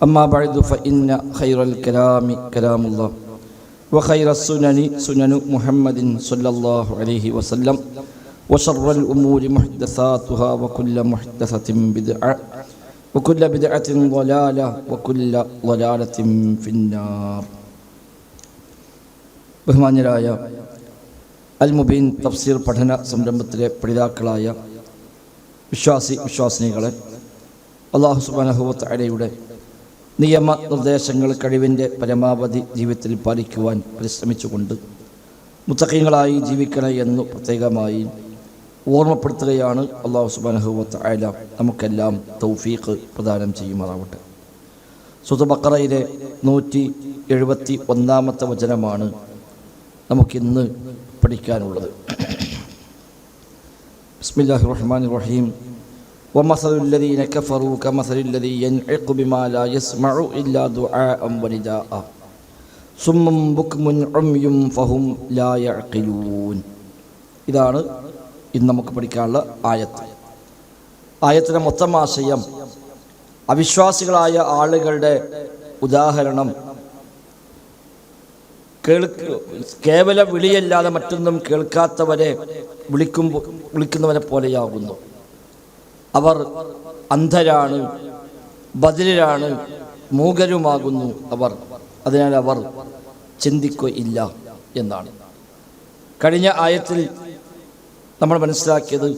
أما بعد فإن خير الكلام كلام الله وخير السنن سنن محمد صلى الله عليه وسلم وشر الأمور محدثاتها وكل محدثة بدعة وكل بدعة ضلالة وكل ضلالة في النار ബഹുമാന്യരായ അൽ മുബീൻ തഫ്സീർ പഠന സംരംഭത്തിലെ പഠിതാക്കളായ വിശ്വാസി വിശ്വാസിനികളെ അള്ളാഹു സുബാനഹുവത്ത് അലയുടെ നിയമ നിർദ്ദേശങ്ങൾ കഴിവിന്റെ പരമാവധി ജീവിതത്തിൽ പാലിക്കുവാൻ പരിശ്രമിച്ചുകൊണ്ട് മുത്തക്കീങ്ങളായി ജീവിക്കണം എന്ന് പ്രത്യേകമായി ഓർമ്മപ്പെടുത്തുകയാണ് അള്ളാഹു സുബാനഹുവത്ത് അയല നമുക്കെല്ലാം തൗഫീഖ് പ്രദാനം ചെയ്യുമാറാവട്ടെ. സുതബക്കറയിലെ നൂറ്റി എഴുപത്തി ഒന്നാമത്തെ വചനമാണ് നമുക്കിന്ന് പഠിക്കാനുള്ളത്. ബിസ്മില്ലാഹി റഹ്മാൻ റഹീം. ومثل الذين كفروا كمثل الذي ينعق بما لا يسمع إلا دعاء ونداء صم بكم عمي فهم لا يعقلون ഇതാണ് ഇന്ന് നമുക്ക് പഠിക്കാനുള്ള ആയത്ത് ആയത്തിൻ്റെ മൊത്തം ആശയം അവിശ്വാസികളായ ആളുകളുടെ ഉദാഹരണം കേൾക്ക് കേവല വിളിയല്ലാതെ മറ്റൊന്നും കേൾക്കാത്തവരെ വിളിക്കുമ്പോൾ വിളിക്കുന്നവരെ പോലെയാകുന്നു അവർ അന്ധരാണ് ബദിരരാണ് മൂകരുമാകുന്നു അവർ. അതിനാൽ അവർ ചിന്തിക്കുകയില്ല എന്നാണ്. കഴിഞ്ഞ ആയത്തിൽ നമ്മൾ മനസ്സിലാക്കിയത്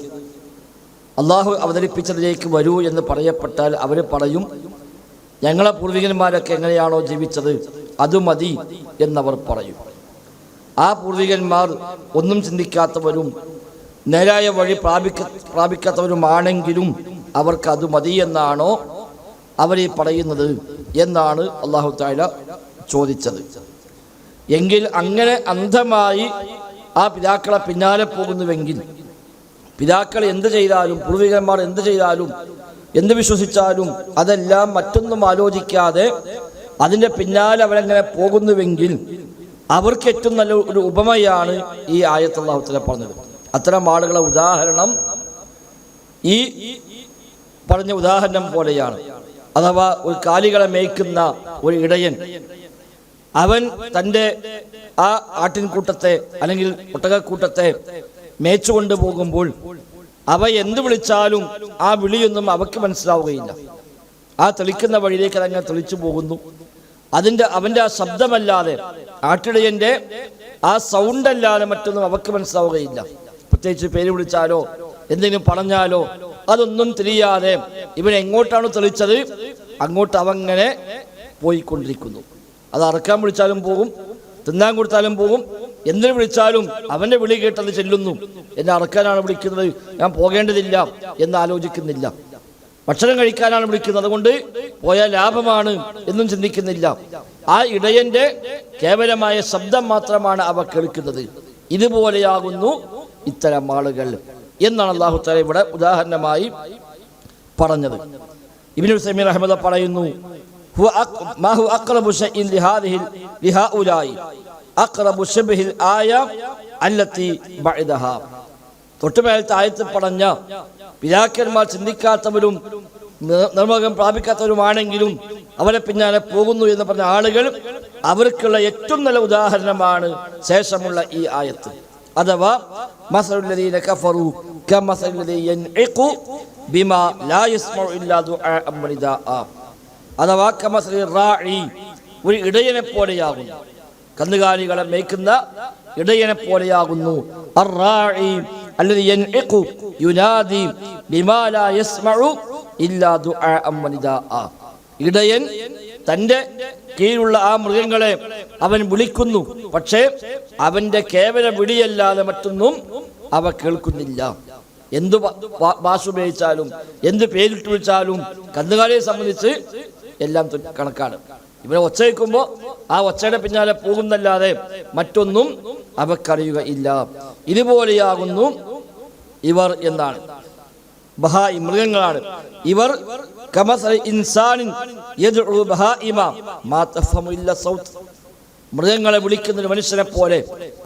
അള്ളാഹു അവതരിപ്പിച്ചതിലേക്ക് വരൂ എന്ന് പറയപ്പെട്ടാൽ അവർ പറയും ഞങ്ങളെ പൂർവികന്മാരൊക്കെ എങ്ങനെയാണോ ജീവിച്ചത് അത് മതി എന്നവർ പറയും. ആ പൂർവികന്മാർ ഒന്നും ചിന്തിക്കാത്തവരും നേരായ വഴി പ്രാപിക്ക പ്രാപിക്കാത്തവരുമാണെങ്കിലും അവർക്ക് അത് മതി എന്നാണോ അവരീ പറയുന്നത് എന്നാണ് അള്ളാഹു താല ചോദിച്ചത്. എങ്കിൽ അങ്ങനെ അന്ധമായി ആ പിതാക്കളെ പിന്നാലെ പോകുന്നുവെങ്കിൽ പിതാക്കൾ എന്ത് ചെയ്താലും പൂർവികന്മാർ എന്ത് ചെയ്താലും എന്ത് വിശ്വസിച്ചാലും അതെല്ലാം മറ്റൊന്നും ആലോചിക്കാതെ അതിന്റെ പിന്നാലെ അവരങ്ങനെ പോകുന്നുവെങ്കിൽ അവർക്ക് ഏറ്റവും നല്ല ഒരു ഉപമയാണ് ഈ ആയത്തുള്ള അവസരം പറഞ്ഞത്. അത്തരം ആളുകളെ ഉദാഹരണം ഈ പറഞ്ഞ ഉദാഹരണം പോലെയാണ്. അഥവാ ഒരു കാലികളെ മേയ്ക്കുന്ന ഒരു ഇടയൻ അവൻ തന്റെ ആ ആട്ടിൻകൂട്ടത്തെ അല്ലെങ്കിൽ ഒട്ടകക്കൂട്ടത്തെ മേച്ചു കൊണ്ടുപോകുമ്പോൾ അവ എന്ത് വിളിച്ചാലും ആ വിളിയൊന്നും അവക്ക് മനസ്സിലാവുകയില്ല. ആ തെളിക്കുന്ന വഴിയിലേക്ക് അതങ്ങനെ തെളിച്ചു പോകുന്നു. അതിന്റെ അവന്റെ ആ ശബ്ദമല്ലാതെ ആട്ടിടയന്റെ ആ സൗണ്ടല്ലാതെ മറ്റൊന്നും അവക്ക് മനസ്സിലാവുകയില്ല. പ്രത്യേകിച്ച് പേര് വിളിച്ചാലോ എന്തെങ്കിലും പറഞ്ഞാലോ അതൊന്നും തിരിയാതെ ഇവൻ എങ്ങോട്ടാണ് തെളിച്ചത് അങ്ങോട്ട് അവങ്ങനെ പോയിക്കൊണ്ടിരിക്കുന്നു. അത് അറക്കാൻ വിളിച്ചാലും പോകും തിന്നാൻ കൊടുത്താലും പോകും എന്തിനു വിളിച്ചാലും അവന്റെ വിളി കേട്ടത് ചെല്ലുന്നു. എന്നെ അറക്കാനാണ് വിളിക്കുന്നത് ഞാൻ പോകേണ്ടതില്ല എന്ന് ആലോചിക്കുന്നില്ല. ഭക്ഷണം കഴിക്കാനാണ് വിളിക്കുന്നത് അതുകൊണ്ട് പോയാൽ ലാഭമാണ് എന്നും ചിന്തിക്കുന്നില്ല. ആ ഇടയന്റെ കേവലമായ ശബ്ദം മാത്രമാണ് അവ കേൾക്കുന്നത്. ഇതുപോലെയാകുന്നു ഇത്തരം ആളുകൾ എന്നാണ് അള്ളാഹു തല ഇവിടെ ഉദാഹരണമായി പറഞ്ഞത്. ഇബിനു സമീർ അഹമ്മദ പറയുന്നു തൊട്ടുമേലത്തെ ആയത്ത് പറഞ്ഞ പിതാക്കന്മാർ ചിന്തിക്കാത്തവരും നിർമ്മകം പ്രാപിക്കാത്തവരുമാണെങ്കിലും അവരെ പിന്നാലെ പോകുന്നു എന്ന് പറഞ്ഞ ആളുകൾ അവർക്കുള്ള ഏറ്റവും നല്ല ഉദാഹരണമാണ് ശേഷമുള്ള ഈ ആയത്ത്. അഥവാ അഥവാ ഒരു ഇടയനെ പോലെയാകുന്നു. കന്നുകാലികളെ മേയ്ക്കുന്ന ഇടയനെ പോലെയാകുന്നു. ഇടയൻ തന്റെ കീഴിലുള്ള ആ മൃഗങ്ങളെ അവൻ വിളിക്കുന്നു. പക്ഷേ അവന്റെ കേവല വിളിയല്ലാതെ മറ്റൊന്നും അവ കേൾക്കുന്നില്ല. എന്ത് ഭ- ഭ- ഭാഷ ഉപയോഗിച്ചാലും എന്ത് പേരിട്ട് വിളിച്ചാലും കന്നുകാലിയെ സംബന്ധിച്ച് എല്ലാം കണക്കാണ്. ഇവരെ ഒച്ച വയ്ക്കുമ്പോൾ ആ ഒച്ചയുടെ പിന്നാലെ പോകുന്നല്ലാതെ മറ്റൊന്നും അവക്കറിയുകയില്ല ഇതുപോലെയാകുന്നു ഇവർ എന്നാണ്. ബഹായി മൃഗങ്ങളാണ്. ഇവർ മൃഗങ്ങളെ വിളിക്കുന്ന ഒരു മനുഷ്യനെ പോലെ.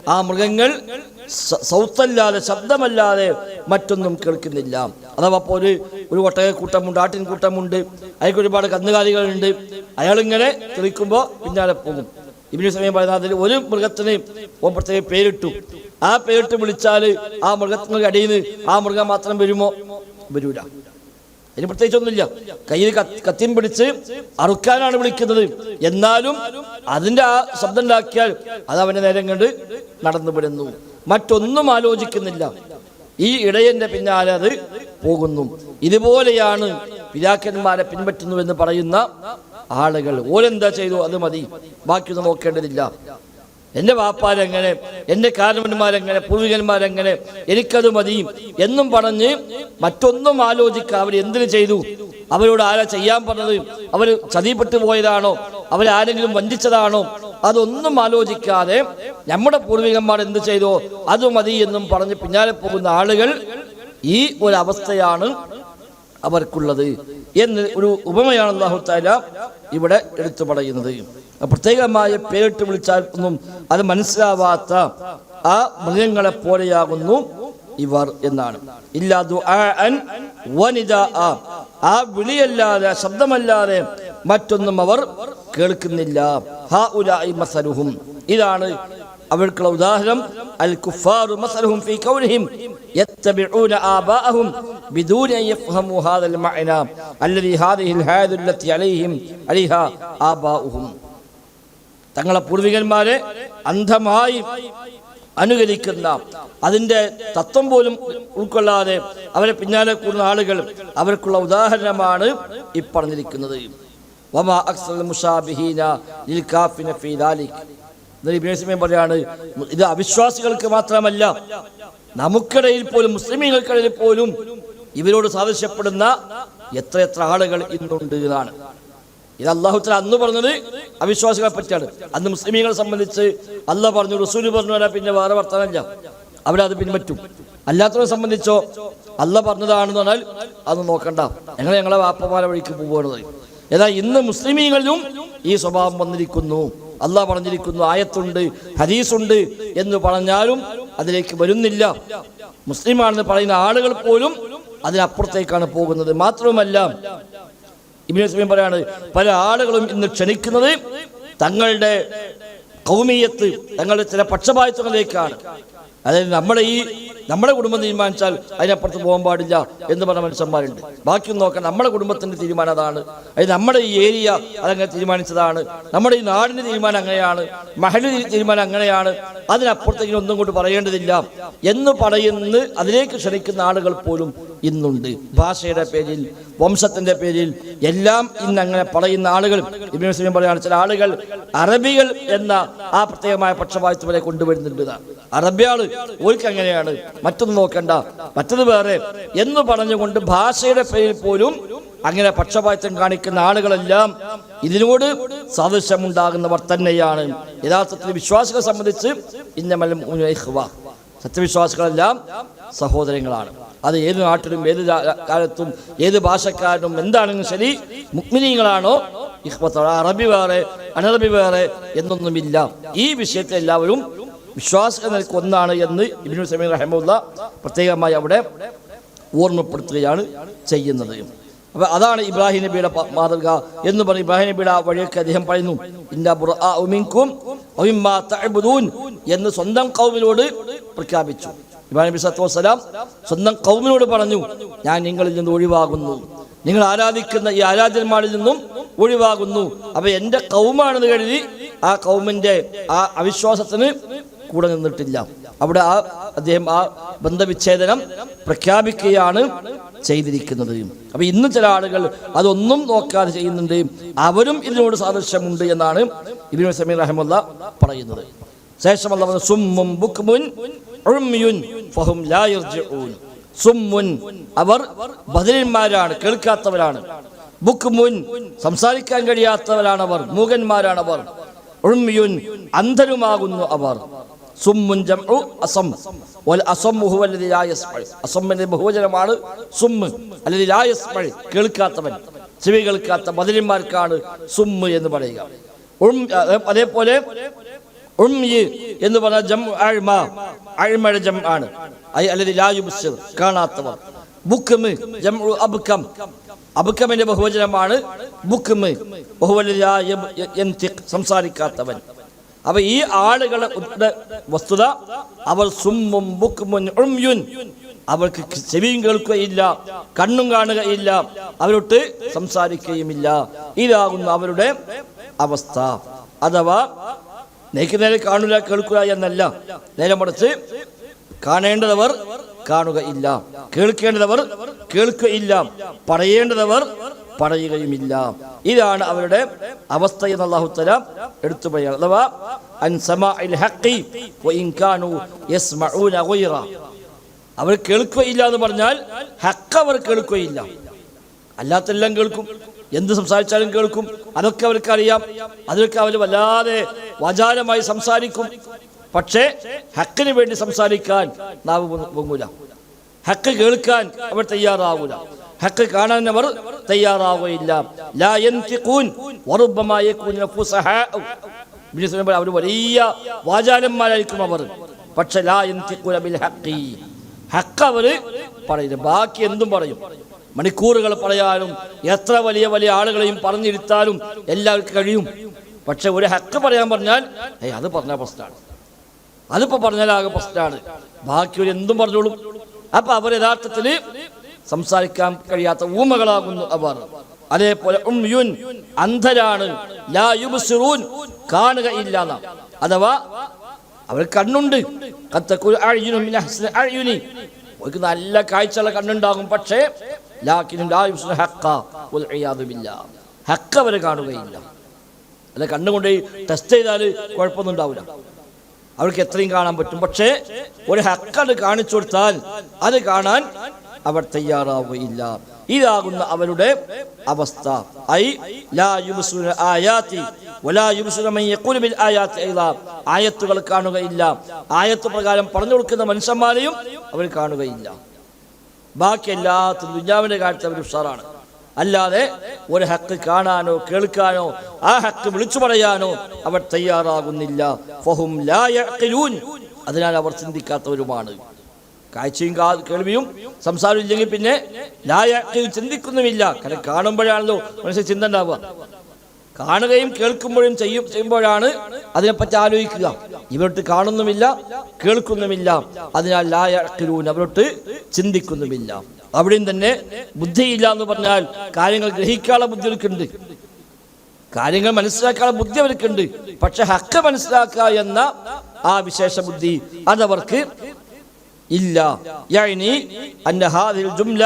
ആ മൃഗങ്ങൾ സൗത്തല്ലാതെ ശബ്ദമല്ലാതെ മറ്റൊന്നും കേൾക്കുന്നില്ല. അഥവാ ഒരു ഒരു ഒട്ടകക്കൂട്ടമുണ്ട് ആട്ടിൻകൂട്ടമുണ്ട് അതിൽ ഒരുപാട് കന്നുകാലികളുണ്ട്. അയാളിങ്ങനെ തെളിക്കുമ്പോൾ പിന്നാലെ പോകും. ഇവന് സമയം പറയുന്ന അതിൽ ഒരു മൃഗത്തിന് ഓൻ പ്രത്യേകം പേരിട്ടു. ആ പേരിട്ട് വിളിച്ചാൽ ആ മൃഗത്തിന് അടിയിൽ ആ മൃഗം മാത്രം വരുമോ? വരൂല. അതിന് പ്രത്യേകിച്ചൊന്നുമില്ല. കയ്യിൽ കത്ത് കത്തിയും പിടിച്ച് അറുക്കാനാണ് വിളിക്കുന്നത്. എന്നാലും അതിന്റെ ആ ശബ്ദം ഉണ്ടാക്കിയാൽ അത് അവന്റെ നേരം കണ്ട് നടന്നു വിടുന്നു. മറ്റൊന്നും ആലോചിക്കുന്നില്ല. ഈ ഇടയന്റെ പിന്നാലെ അത് പോകുന്നു. ഇതുപോലെയാണ് പിതാക്കന്മാരെ പിൻപറ്റുന്നു എന്ന് പറയുന്ന ആളുകൾ. ഓരെന്താ ചെയ്തു? അത് മതി. ബാക്കിയൊന്നും നോക്കേണ്ടതില്ല. എന്റെ വാപ്പാരെങ്ങനെ എന്റെ കാരണവന്മാരെങ്ങനെ പൂർവികന്മാരെങ്ങനെ എനിക്കത് മതിയും എന്നും പറഞ്ഞ് മറ്റൊന്നും ആലോചിക്കുക അവർ എന്തിനു ചെയ്തു? അവരോട് ആരാ ചെയ്യാൻ പറഞ്ഞത്? അവർ ചതിപ്പെട്ടു പോയതാണോ? അവരാരെങ്കിലും വഞ്ചിച്ചതാണോ? അതൊന്നും ആലോചിക്കാതെ നമ്മുടെ പൂർവികന്മാർ എന്ത് ചെയ്തോ? അത് മതി എന്നും പറഞ്ഞ് പിന്നാലെ പോകുന്ന ആളുകൾ ഈ ഒരു അവസ്ഥയാണ് അവർക്കുള്ളത് എന്ന് ഒരു ഉപമയാണ് അള്ളാഹു താല ഇവിടെ എടുത്തു പറയുന്നത്. പ്രത്യേകമായ പേരിട്ട് വിളിച്ചാൽ ഒന്നും അത് മനസ്സിലാവാത്ത ആ മൃഗങ്ങളെ പോലെയാകുന്നു ഇവർ എന്നാണ് ഇല്ലാ ദുആഅൻ വനിദാഅ. ആ വിളിയല്ലാതെ ആ ശബ്ദമല്ലാതെ മറ്റൊന്നും അവർ കേൾക്കുന്നില്ല ഹഉലാഇ മസലുഹും ഇതാണ് അവർക്കുള്ള ഉദാഹരണം അൽ കുഫാറു മസലുഹും ഫീ കൗലിഹിം يتبعون آباءهم بدون أن يفهموا هذا المعنى الذي هذه الحياة التي عليهم عليها آباؤهم തങ്ങളെ പൂർവികന്മാരെ അന്ധമായി അനുകരിക്കുന്ന അതിന്റെ തത്വം പോലും ഉൾക്കൊള്ളാതെ അവരെ പിന്നാലെ കൂടുന്ന ആളുകൾ അവർക്കുള്ള ഉദാഹരണമാണ് ഈ പറഞ്ഞിരിക്കുന്നത്. പറയാണ് ഇത് അവിശ്വാസികൾക്ക് മാത്രമല്ല നമുക്കിടയിൽ പോലും മുസ്ലിമീങ്ങൾക്കിടയിൽ പോലും ഇവരോട് സാദൃശ്യപ്പെടുന്ന എത്ര എത്ര ആളുകൾ ഇന്നുണ്ട് എന്നാണ്. ഇത് അള്ളാഹുത്തല അന്ന് പറഞ്ഞത് അവിശ്വാസികളെ പറ്റിയാണ്. അന്ന് മുസ്ലിമീങ്ങളെ സംബന്ധിച്ച് അള്ളാഹ് പറഞ്ഞു റസൂൽ പറഞ്ഞു വരാൻ പിന്നെ വേറെ വർത്തമാനമില്ല അവരത് പിൻപറ്റും. അല്ലാത്തവരെ സംബന്ധിച്ചോ അല്ല പറഞ്ഞതാണെന്ന് പറഞ്ഞാൽ അത് നോക്കണ്ട. ഞങ്ങൾ ഞങ്ങളെ വാപ്പമാരെ വഴിക്ക് പോകുന്നത് എന്നാൽ ഇന്ന് മുസ്ലിമീങ്ങളിലും ഈ സ്വഭാവം വന്നിരിക്കുന്നു. അള്ളാഹ് പറഞ്ഞിരിക്കുന്നു ആയത്തുണ്ട് ഹദീസുണ്ട് എന്ന് പറഞ്ഞാലും അതിലേക്ക് വരുന്നില്ല. മുസ്ലിമാണെന്ന് പറയുന്ന ആളുകൾ പോലും അതിനപ്പുറത്തേക്കാണ് പോകുന്നത്. മാത്രവുമല്ല ഇബിന് സമയം പറയാണ് പല ആളുകളും ഇന്ന് ക്ഷണിക്കുന്നത് തങ്ങളുടെ കൗമീയത്ത് തങ്ങളുടെ ചില പക്ഷപാതിത്വങ്ങളിലേക്കാണ് അതായത് നമ്മുടെ ഈ നമ്മുടെ കുടുംബം തീരുമാനിച്ചാൽ അതിനപ്പുറത്ത് പോകാൻ പാടില്ല എന്ന് പറഞ്ഞ മനുഷ്യന്മാരുണ്ട്. ബാക്കിയൊന്നും നോക്കാൻ നമ്മുടെ കുടുംബത്തിന്റെ തീരുമാനം അതാണ്. അത് നമ്മുടെ ഈ ഏരിയ അതങ്ങനെ തീരുമാനിച്ചതാണ്. നമ്മുടെ ഈ നാടിന്റെ തീരുമാനം അങ്ങനെയാണ്. മഹലിന്റെ തീരുമാനം അങ്ങനെയാണ്. അതിനപ്പുറത്തേക്ക് ഒന്നും കൊണ്ട് പറയേണ്ടതില്ല എന്ന് പറയുന്ന അതിലേക്ക് ക്ഷണിക്കുന്ന ആളുകൾ പോലും ഇന്നുണ്ട്. ഭാഷയുടെ പേരിൽ വംശത്തിന്റെ പേരിൽ എല്ലാം ഇന്ന് അങ്ങനെ പറയുന്ന ആളുകൾ ഇബ്രാഹിം മുസ്ലിം പറയാണ് ചില ആളുകൾ അറബികൾ എന്ന ആ പ്രത്യേകമായ പക്ഷപാതിത്വം വരെ കൊണ്ടുവരുന്നുണ്ട്. അറബിയാൾ ഓർക്ക് അങ്ങനെയാണ് മറ്റൊന്നും നോക്കണ്ട. മറ്റത് വേറെ. എന്ന് പറഞ്ഞുകൊണ്ട് ഭാഷയുടെ പേരിൽ പോലും അങ്ങനെ പക്ഷപാതം കാണിക്കുന്ന ആളുകളെല്ലാം ഇതിനോട് സാദൃശ്യമുണ്ടാകുന്നവർ തന്നെയാണ്. യഥാർത്ഥത്തിൽ വിശ്വാസികളെ സംബന്ധിച്ച് ഇന്നമൽ സത്യവിശ്വാസികളെല്ലാം സഹോദരങ്ങളാണ്. അത് ഏത് നാട്ടിലും ഏത് കാലത്തും ഏത് ഭാഷക്കാരനും എന്താണെങ്കിലും ശരി മുക്മിനീങ്ങളാണോ ഇഹ്വത്ത അറബി വേറെ അനറബി വേറെ എന്നൊന്നുമില്ല. ഈ വിഷയത്തെ എല്ലാവരും വിശ്വാസികൾ നിലയ്ക്ക് ഒന്നാണ് എന്ന് ഇബിനു സമീർ റഹമുല്ല പ്രത്യേകമായി അവിടെ ഓർമ്മപ്പെടുത്തുകയാണ് ചെയ്യുന്നത്. അപ്പൊ അതാണ് ഇബ്രാഹിം നബിയുടെ മാതൃക എന്ന് പറഞ്ഞ് ഇബ്രാഹിം നബിയുടെ ആ വഴിയൊക്കെ അദ്ദേഹം പറയുന്നു. ഇന്ന ബുർആഉ മിൻകും വമിമ്മാ തഅബുദൂൻ എന്ന് സ്വന്തം കൗമിനോട് പ്രഖ്യാപിച്ചു. ഇബ്രാഹിം നബി സത്തു വസ്സലാം സ്വന്തം കൗമിനോട് പറഞ്ഞു ഞാൻ നിങ്ങളിൽ നിന്ന് ഒഴിവാകുന്നു. നിങ്ങൾ ആരാധിക്കുന്ന ഈ ആരാധന്മാരിൽ നിന്നും ഒഴിവാകുന്നു. അപ്പൊ എന്റെ കൗമാണെന്ന് കരുതി ആ കൗമിന്റെ ആ അവിശ്വാസത്തിന് കൂടെ നിന്നിട്ടില്ല. അവിടെ ആ അദ്ദേഹം ആ ബന്ധവിച്ഛേദനം പ്രഖ്യാപിക്കുകയാണ് ചെയ്തിരിക്കുന്നത്. അപ്പൊ ഇന്ന് ചില ആളുകൾ അതൊന്നും നോക്കാതെ ചെയ്യുന്നുണ്ട്. അവരും ഇതിനോട് സാദൃശ്യമുണ്ട് എന്നാണ് ഇബിൻ സമീർ റഹമുല്ല പറയുന്നത്. ശേഷം അല്ല പറഞ്ഞു, സുമ്മുൻ ബുക്മുൻ ഫഹും ലാ അവർ ബദലന്മാരാണ് കേൾക്കാത്തവരാണ്. ബുക്ക് മുൻ സംസാരിക്കാൻ കഴിയാത്തവരാണവർ മൂകന്മാരാണവർ. ഉൾമിയുൻ അന്ധരുമാകുന്നു അവർ. ജംഉ വൽ ബഹുവചനമാണ് സുമ്മ് അല്ലദി ലാ കേൾക്കാത്തവൻ ചെവി കേൾക്കാത്ത ബദരിന്മാർക്കാണ് സുമ്മ് എന്ന് പറയുക. ഉം അതേപോലെ എന്ന് പറഞ്ഞ ജം ആണ്. ലാ കാണാത്തവർ. അബ്കമിന്റെ ബഹുവചനമാണ് യബ്- യന്തിഖ് സംസാരിക്കാത്തവൻ. അപ്പൊ ഈ ആളുകളെ വസ്തുത അവർ സുമ്മും ബുക്കും ഉമ്യുൻ അവർക്ക് ചെവിയും കേൾക്കുകയില്ല കണ്ണും കാണുകയില്ല അവരൊട്ട് സംസാരിക്കുകയുമില്ല. ഇതാകുന്നു അവരുടെ അവസ്ഥ. അഥവാ നേക്ക് നേരെ കാണുക കേൾക്കുക എന്നല്ല. നേരെ മറിച്ച് കാണേണ്ടതവർ കാണുകയില്ല. കേൾക്കേണ്ടതവർ കേൾക്കുകയില്ല. പറയേണ്ടതവർ പറയുകയുമില്ല. ഇതാണ് അവരുടെ അവസ്ഥ എന്ന് അള്ളാഹുത്തല എടുത്തു പറയുക അവർ കേൾക്കുകയില്ല എന്ന് പറഞ്ഞാൽ ഹക്ക് അവർ കേൾക്കുകയില്ല. അല്ലാത്തെല്ലാം കേൾക്കും. എന്ത് സംസാരിച്ചാലും കേൾക്കും. അതൊക്കെ അവർക്ക് അറിയാം അതൊക്കെ അവർ വല്ലാതെ വചാരമായി സംസാരിക്കും. പക്ഷേ ഹക്കിന് വേണ്ടി സംസാരിക്കാൻ നാവ് പൊങ്ങ- പൊങ്ങൂല. ഹക്ക് കേൾക്കാൻ അവർ തയ്യാറാവൂല. ഹക്ക് കാണാൻ അവർ തയ്യാറാവുകയില്ല പറയും, അവർ വലിയ വാചാലന്മാരായിരിക്കും അവർ. പക്ഷെ ലാ ബിൽ ഹക്ക് അവർ പറയില്ല ബാക്കി എന്തും പറയും. മണിക്കൂറുകൾ പറയാനും എത്ര വലിയ വലിയ ആളുകളെയും പറഞ്ഞിരുത്താനും എല്ലാവർക്കും കഴിയും. പക്ഷെ ഒരു ഹക്ക് പറയാൻ പറഞ്ഞാൽ ഏയ് അത് പറഞ്ഞ പ്രശ്നമാണ്. അതിപ്പോ പറഞ്ഞാൽ ആകെ പ്രശ്നമാണ്. ബാക്കി ഒരു എന്തും പറഞ്ഞോളും. അപ്പൊ അവർ യഥാർത്ഥത്തിൽ സംസാരിക്കാൻ കഴിയാത്ത ഊമകളാകുന്നു അവർ. അതേപോലെ അന്ധരാണ്. ലാ യുബ്സിറൂൻ അഥവാ അവർ കണ്ണുണ്ട്. നല്ല കാഴ്ചയുള്ള കണ്ണുണ്ടാകും. പക്ഷേ ലാക്കിനും ലാ വൽ കാണുകയില്ല. അല്ല കണ്ണുകൊണ്ട് ടെസ്റ്റ് ചെയ്താൽ കുഴപ്പമൊന്നും ഉണ്ടാവില്ല. അവർക്ക് എത്രയും കാണാൻ പറ്റും. പക്ഷേ ഒരു ഹക്കത് കാണിച്ചു കൊടുത്താൽ അത് കാണാൻ അവർ തയ്യാറാവുകയില്ല. ഇതാകുന്ന അവരുടെ അവസ്ഥ. ഐ ലാ യുബ്സുന ആയാതി വലാ യുബ്സുന മൻ ബിൽ ആയാതി അയ്ളാ ആയത്തുകൾ കാണുകയില്ല. ആയത്ത് പ്രകാരം പറഞ്ഞു കൊടുക്കുന്ന മനുഷ്യന്മാരെയും അവർ കാണുകയില്ല. ബാക്കി എല്ലാത്തിനും ദുഞ്ഞാവിന്റെ കാര്യത്തിൽ അവർ ഉഷാറാണ്. അല്ലാതെ ഒരു ഹക്ക് കാണാനോ കേൾക്കാനോ ആ ഹക്ക് വിളിച്ചു പറയാനോ അവർ തയ്യാറാകുന്നില്ല. ഫഹും ലാ യഖിലൂൻ അതിനാൽ അവർ ചിന്തിക്കാത്തവരുമാണ്. കാഴ്ചയും കേൾവിയും സംസാരവും ഇല്ലെങ്കിൽ പിന്നെ ലാ യഅഖിൽ ചിന്തിക്കുന്നുമില്ല. കാരണം കാണുമ്പോഴാണല്ലോ മനുഷ്യ ചിന്ത ഉണ്ടാവുക. കാണുകയും കേൾക്കുമ്പോഴും ചെയ്യും ചെയ്യുമ്പോഴാണ് അതിനെപ്പറ്റി ആലോചിക്കുക. ഇവരൊട്ട് കാണുന്നുമില്ല കേൾക്കുന്നുമില്ല. അതിനാൽ ലായക്കിലൂൻ അവരൊട്ട് ചിന്തിക്കുന്നുമില്ല. അവിടെയും തന്നെ ബുദ്ധിയില്ല എന്ന് പറഞ്ഞാൽ കാര്യങ്ങൾ ഗ്രഹിക്കാനുള്ള ബുദ്ധി അവർക്കുണ്ട്. കാര്യങ്ങൾ മനസ്സിലാക്കാനുള്ള ബുദ്ധി അവർക്കുണ്ട്. പക്ഷെ ഹക്ക് മനസ്സിലാക്കുക എന്ന ആ വിശേഷ ബുദ്ധി അതവർക്ക് ഇല്ല. യഅനി അന്ന ഹാദിൽ ജുംല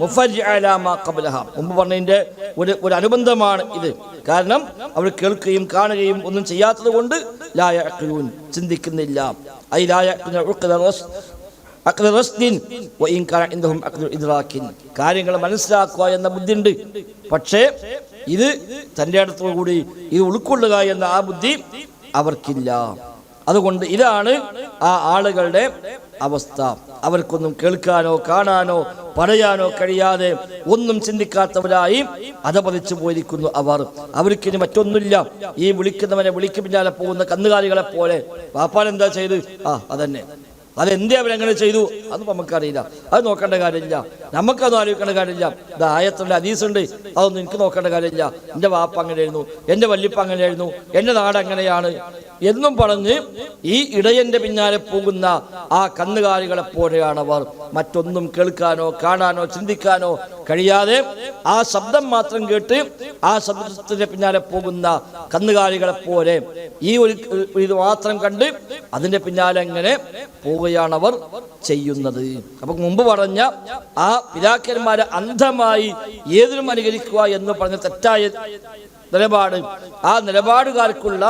മുഫജ്അല അലാ മാ ഖബ്ലഹ. മുമ്പ് പറഞ്ഞതിന്റെ ഒരു ഒരു അനുബന്ധമാണ് ഇത്. കാരണം അവർ കേൾക്കുകയും കാണുകയും ഒന്നും ചെയ്യാത്തത് കൊണ്ട് ലാ യഅഖിലൂൻ ചിന്തിക്കുന്നില്ല. ഐ ലാ യഅഖിലൂന ഉഖ്ദ റസ് അഖ്ദ റസ്ദിൻ വഇൻ കാന ഇൻദഹും അഖ്ദു ഇദ്റാക്കിൻ കാര്യങ്ങൾ മനസ്സിലാക്കുക എന്ന ബുദ്ധിയുണ്ട്. പക്ഷേ ഇത് തന്റെ അടുത്തോടു കൂടി ഇത് ഉൾക്കൊള്ളുക എന്ന ആ ബുദ്ധി അവർക്കില്ല. അതുകൊണ്ട് ഇതാണ് ആ ആളുകളുടെ അവസ്ഥ. അവർക്കൊന്നും കേൾക്കാനോ കാണാനോ പറയാനോ കഴിയാതെ ഒന്നും ചിന്തിക്കാത്തവരായി അതപതിച്ചു പോയിരിക്കുന്നു അവർ. അവർക്കിനി മറ്റൊന്നുമില്ല. ഈ വിളിക്കുന്നവനെ വിളിക്കു പിന്നാലെ പോകുന്ന കന്നുകാലികളെ പോലെ. വാപ്പാൻ എന്താ ചെയ്ത്? ആ അതന്നെ. അതെന്തേ അവരങ്ങനെ ചെയ്തു? അത് നമുക്കറിയില്ല. അത് നോക്കേണ്ട കാര്യമില്ല. നമുക്കതൊന്നും ആലോചിക്കേണ്ട കാര്യമില്ല. ഇത് ആയത്തുണ്ട് ഹദീസുണ്ട്. അതൊന്നും എനിക്ക് നോക്കേണ്ട കാര്യമില്ല. എന്റെ വാപ്പ അങ്ങനെയായിരുന്നു. എന്റെ വല്യപ്പ അങ്ങനെയായിരുന്നു. എന്റെ നാട് അങ്ങനെയാണ്. എന്നും പറഞ്ഞ് ഈ ഇടയന്റെ പിന്നാലെ പോകുന്ന ആ കന്നുകാലികളെ അവർ. മറ്റൊന്നും കേൾക്കാനോ കാണാനോ ചിന്തിക്കാനോ കഴിയാതെ ആ ശബ്ദം മാത്രം കേട്ട് ആ ശബ്ദത്തിന്റെ പിന്നാലെ പോകുന്ന കന്നുകാലികളെ പോലെ ഈ ഒരു ഇത് മാത്രം കണ്ട് അതിന്റെ പിന്നാലെ അങ്ങനെ പോവുകയാണ് അവർ ചെയ്യുന്നത്. അപ്പൊ മുമ്പ് പറഞ്ഞ ആ പിതാക്കന്മാരെ അന്ധമായി ഏതിനും അനുകരിക്കുക എന്ന് പറഞ്ഞ തെറ്റായ നിലപാട്. ആ നിലപാടുകാർക്കുള്ള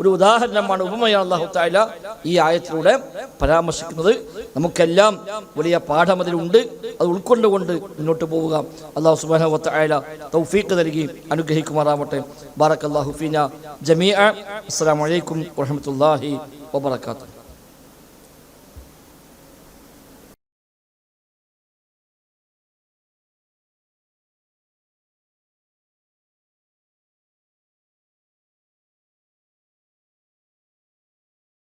ഒരു ഉദാഹരണമാണ് ഉപമയാണ് അള്ളാഹു താല ഈ ആയത്തിലൂടെ പരാമർശിക്കുന്നത്. നമുക്കെല്ലാം വലിയ പാഠം അതിലുണ്ട്. അത് ഉൾക്കൊണ്ടുകൊണ്ട് മുന്നോട്ട് പോവുക. അള്ളാഹു സുബാന തൗഫീഖ് നൽകി അനുഗ്രഹിക്കുമാറാവട്ടെ. ബാറക് അള്ളാഹു ഫീന ജമീഅ. അസ്സലാമു അലൈക്കും വറഹ്മത്തുള്ളാഹി വബറകാതുഹു.